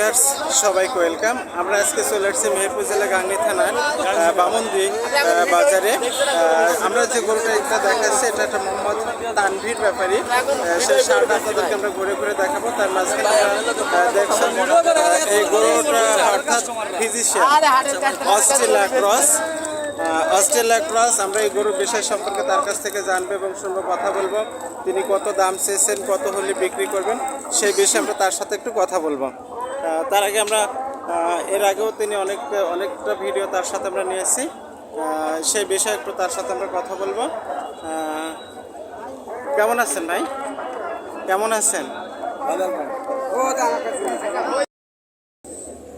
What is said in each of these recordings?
Pairs সবাইকে welcome. আমরা আজকে চলে আসছি মেহেরপুর জেলা গাংনি থানার বামন্দি বাজারে। আমরা যে গরুটা এটা দেখাচ্ছি, এটা একটা মোহাম্মদ তানভীর ব্যাপারী। সেই সারটা আপনাদেরকে আমরা ঘুরে ঘুরে দেখাবো। তার মাঝখানে দেখছেন এই গরুটা অর্থাৎ Friesian Australia cross Australia cross আমরা এই গরুর বিষয় সম্পর্কে তার কাছ থেকে জানব এবং শুনব, কথা বলব। তিনি কত দাম চেয়েছেন, কত হলে বিক্রি করবেন, সেই বিষয়ে আমরা তার সাথে একটু কথা বলব। তার আগে আমরা এর আগেও তিনি অনেক, অনেকটা ভিডিও তার সাথে আমরা নিয়েছি। সেই বিষয়ে একটু তার সাথে আমরা কথা বলব। কেমন আছেন ভাই? কেমন আছেন?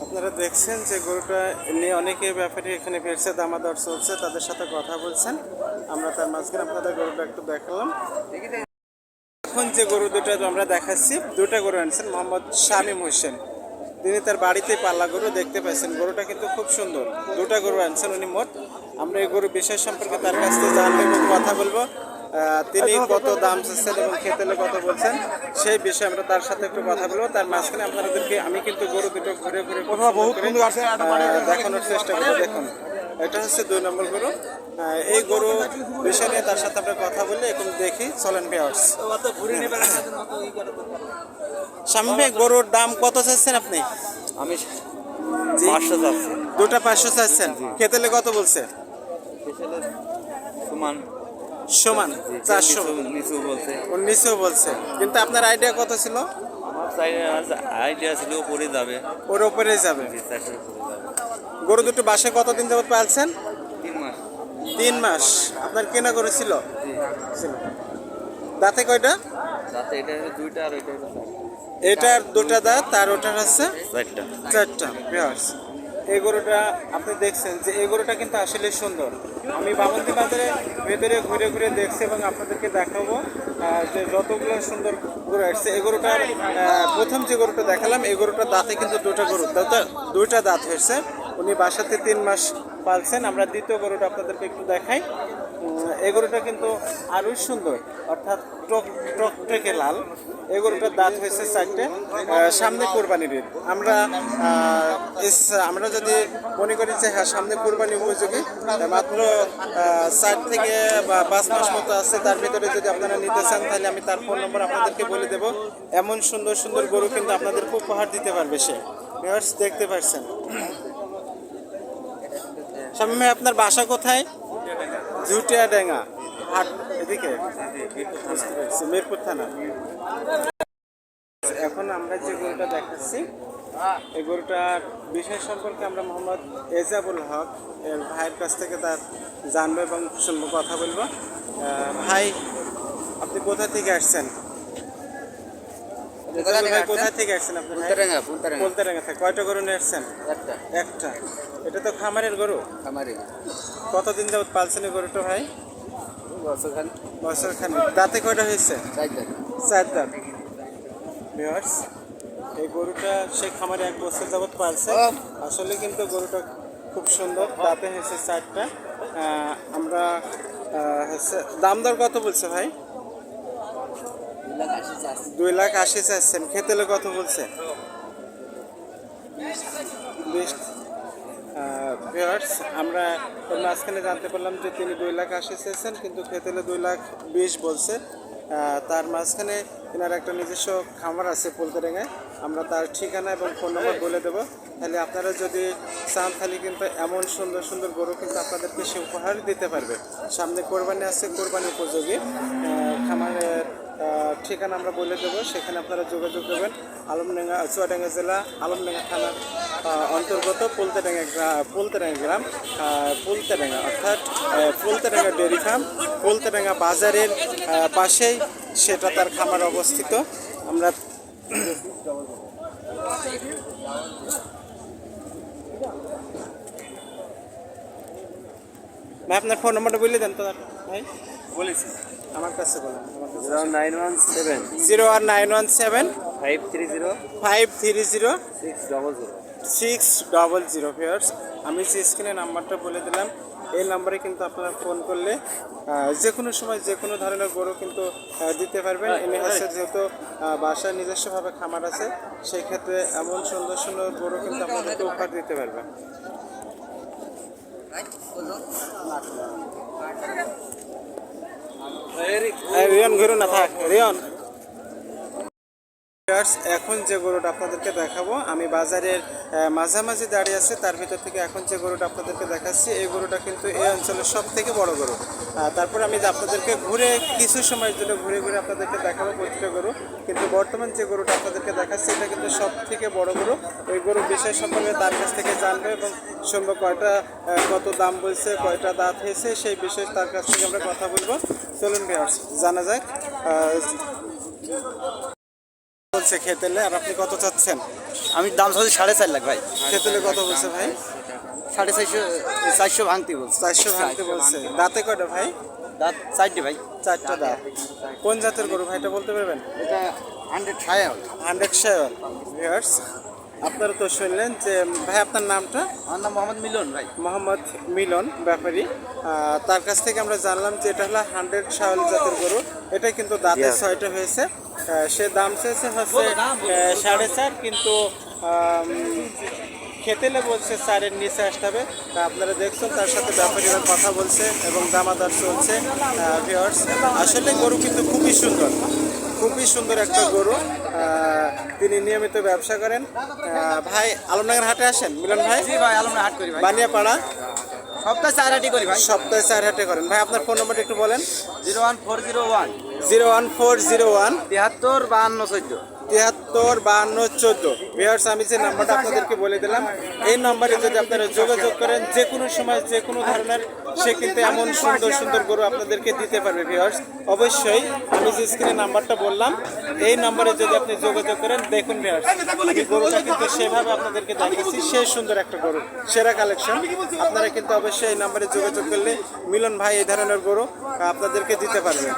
আপনারা দেখছেন যে গরুটা নিয়ে অনেকে ব্যাপারে এখানে ফিরছে দামাদর চলছে, তাদের সাথে কথা বলছেন। আমরা তার মাঝখানে আপনাদের গরুটা একটু দেখালাম। এখন যে গরু দুটো আমরা দেখাচ্ছি, দুটা গরু আনছেন মোহাম্মদ শামীম হোসেন। তিনি তার বাড়িতে পাল্লা গরু দেখতে পাইছেন। গরুটা কিন্তু খুব সুন্দর। দুটা গরু আনছেন উনি মোট। আমরা এই গরু বিষয় সম্পর্কে তার কাছ থেকে জানব এবং কথা বলব। তিনি কত দাম চাচ্ছেন এবং খেতেলে কত বলছেন সেই বিষয়ে আমরা তার সাথে একটু কথা বলব। তার মাঝখানে আপনাদেরকে আমি কিন্তু গরু দুটো ঘুরে ঘুরে দেখানোর চেষ্টা করব। দেখুন। এটা হচ্ছে দুই নম্বর গরু। এই গরু বিষয় নিয়ে তার সাথে আমরা কথা বলি এখন দেখি চলেন পেয়ার্স স্বামী গরুর দাম কত চাচ্ছেন আপনি? আমি পাঁচশো যাচ্ছি দুটা পাঁচশো চাচ্ছেন। খেতেলে কত বলছে? সুমান। সমান চারশো। নিচু- নিচু বলছে। উনিশশো বলছে। কিন্তু আপনার আইডিয়া কত ছিল? আইডিয়া ছিল উপরে যাবে। ওর উপরে যাবে। গরু দুটো বাসে কতদিন যাবত পালছেন? তিন মাস। তিন মাস। আপনার কেনা গরু ছিল? দাঁতে কয়টা? রাতে এটা দুইটা আর হলো এটার দুটা দাঁত আর ওটার হচ্ছে চারটা। চারটা। এই গরুটা আপনি দেখছেন যে এই গরুটা কিন্তু আসলে সুন্দর। আমি বামন্দি বাজারে ভেতরে ঘুরে ঘুরে দেখছি এবং আপনাদেরকে দেখাবো যে যতগুলো সুন্দর গরু আসছে। এই গরুটা প্রথম যে গরুটা দেখালাম, এই গরুটার দাঁতে কিন্তু দুটো গরু দুইটা দাঁত হয়েছে। উনি বাসাতে তিন মাস পালছেন। আমরা দ্বিতীয় গরুটা আপনাদেরকে একটু দেখাই। গরুটা কিন্তু আরোই সুন্দর। অর্থাৎ টক টক টেকে লাল। এই গরুটার দাঁত হয়েছে চারটে। সামনে কোরবানির ঈদ। আমরা আমরা যদি মনে করি যে হ্যাঁ সামনে কোরবানি উপযোগী মাত্র চার থেকে বা পাঁচ মাস মতো আছে। তার ভিতরে যদি আপনারা নিতে চান, তাহলে আমি তার ফোন নম্বর আপনাদেরকে বলে দেবো। এমন সুন্দর সুন্দর গরু কিন্তু আপনাদেরকে উপহার দিতে পারবে সে। দেখতে পাচ্ছেন স্বামী আপনার বাসা কোথায়? জুটিয়া ডেঙ্গা। হাট এদিকে। মিরপুর থানা। এখন আমরা যে গরুটা দেখাচ্ছি এই গরুটার বিষয় সম্পর্কে আমরা মোহাম্মদ এজাবুল হক এর ভাইয়ের কাছ থেকে তার জানব এবং কথা বলব। ভাই, আপনি কোথা থেকে আসছেন? কোথা থেকে আসছেন আপনি থেকে। কয়টা গরু নিয়ে আসছেন? একটা। একটা। এটা তো খামারের গরু? কতদিন যাবত পালছেন এই গরুটা ভাই? বছরখান। বছর খানিক দাঁতে কয়টা হয়েছে? চারটা চার দাঁত। ভিউয়ার্স এই গরুটা সেই খামারে এক বছর যাবত পালছে। আসলে কিন্তু গরুটা খুব সুন্দর। দাঁতে হয়েছে চারটা। আমরা হচ্ছে দাম দর কত বলছে ভাই? দুই লাখ আশি চাচ্ছেন খেতেলে কত বলছে? আমরা এর মাঝখানে জানতে পারলাম যে তিনি দুই লাখ আশি চেয়েছেন কিন্তু খেতেলে দুই লাখ বিশ বলছে। তার মাঝখানে এনার একটা নিজস্ব খামার আছে পোলতেরেঙায় আমরা তার ঠিকানা এবং ফোন নম্বর বলে দেবো। তাহলে আপনারা যদি চান, তাহলে কিন্তু এমন সুন্দর সুন্দর গরু কিন্তু আপনাদেরকে সে উপহার দিতে পারবে। সামনে কোরবানি আছে, কোরবানি উপযোগী। খামারের ঠিকানা আমরা বলে দেবো। সেখানে আপনারা যোগাযোগ করবেন। আলমডাঙ্গা চুয়াডাঙ্গা জেলা আলমডাঙ্গা থানার অন্তর্গত পুলতেডাঙ্গা গ্রাম পুলতেডাঙ্গা গ্রাম পুলতেডাঙ্গা অর্থাৎ পুলতেডাঙ্গা ডেয়ারি ফার্ম পুলতেডাঙ্গা বাজারের পাশেই সেটা তার খামার অবস্থিত। আমরা ভাই আপনার ফোন নম্বরটা বলে দেন তো ভাই? বলেছি। আমার কাছে বলেন। Nine one seven zero one nine one seven five three zero five three zero six double zero six double zero fairs আমি যে স্ক্রিনে নাম্বারটা বলে দিলাম এই নাম্বারে কিন্তু আপনারা ফোন করলে যে কোনো সময় যে কোনো ধরনের গরু কিন্তু দিতে পারবেন। এনে হচ্ছে যেহেতু বাসায় নিজস্বভাবে খামার আছে সেই ক্ষেত্রে এমন সুন্দর সুন্দর গরু কিন্তু আপনাদেরকে উপহার দিতে পারবেন রিয়ন ঘুরো না থাক রিয়ন Viewers, এখন যে গরুটা আপনাদেরকে দেখাবো আমি বাজারের মাঝামাঝি দাঁড়িয়ে আছে তার ভিতর থেকে এখন যে গরুটা আপনাদেরকে দেখাচ্ছি এই গরুটা কিন্তু এই অঞ্চলের সব থেকে বড় গরু। তারপর আমি আপনাদেরকে ঘুরে কিছু সময়ের জন্য ঘুরে ঘুরে আপনাদেরকে দেখাবো প্রতিটা গরু। কিন্তু বর্তমান যে গরুটা আপনাদেরকে দেখাচ্ছি এটা কিন্তু সব থেকে বড় গরু। ওই গরুর বিষয় সম্পর্কে তার কাছ থেকে জানব এবং শুনব কয়টা কত দাম বলছে কয়টা দাঁত হয়েছে সেই বিষয়ে তার কাছ থেকে আমরা কথা বলব। চলুন ভিউয়ার্স জানা যাক বলছে খেতেলে আর আপনি কত চাচ্ছেন? আমি দাম চাচ্ছি সাড়ে চার লাখ ভাই। খেতেলে কত বলছে ভাই? সাড়ে চারশো চারশো ভাঙতে বলছে। চারশো ভাঙতে বলছে। দাঁতে কয়টা ভাই? দাঁত চারটে ভাই। চারটা দাঁত। কোন জাতের গরু ভাই এটা বলতে পারবেন? এটা হান্ড্রেড ছায়া হান্ড্রেড শেয়ার ভিউয়ার্স আপনারা তো শুনলেন যে ভাই আপনার নামটা? আমার নাম মোহাম্মদ মিলন ভাই। মোহাম্মদ মিলন ব্যাপারী। তার কাছ থেকে আমরা জানলাম যে এটা হলো হান্ড্রেড শাওয়াল জাতের গরু। এটা কিন্তু দাঁতে Yeah. ছয়টা হয়েছে। সে দাম চেয়েছে হচ্ছে সাড়ে চার কিন্তু খেতেলে বলছে চারের নিচে আসতে হবে। তা আপনারা দেখছেন তার সাথে ব্যাপারীরা কথা বলছে এবং দামাদার চলছে ভিওর্স আসলে গরু কিন্তু খুবই সুন্দর খুবই সুন্দর একটা গরু। তিনি নিয়মিত ব্যবসা করেন। ভাই আলমনগর হাটে আসেন? মিলন ভাই? জি ভাই আলমনা হাট করি বানিয়াপাড়া? সপ্তাহে চার হাটে করি ভাই। সপ্তাহে চার হাটে করেন। ভাই আপনার ফোন নম্বরটা একটু বলেন। Zero one four zero one. Zero one four zero one. তিয়াত্তর বাহান্ন চোদ্দ। তিয়াত্তর বাহান্ন চোদ্দ। ভিওর্স আমি যে নাম্বারটা আপনাদেরকে বলে দিলাম এই নম্বরে যদি আপনারা যোগাযোগ করেন যে কোনো সময় যে কোনো ধরনের সে কিন্তু এমন সুন্দর সুন্দর গরু আপনাদেরকে দিতে পারবে ভিওর্স অবশ্যই আমি যে স্ক্রিনে নাম্বারটা বললাম এই নম্বরে যদি আপনি যোগাযোগ করেন দেখুন ভিওর্স আমি গরুটা কিন্তু সেভাবে আপনাদেরকে দেখিয়েছি সেই সুন্দর একটা গরু সেরা কালেকশন আপনারা কিন্তু অবশ্যই এই নম্বরে যোগাযোগ করলে মিলন ভাই এই ধরনের গরু আপনাদেরকে দিতে পারবে।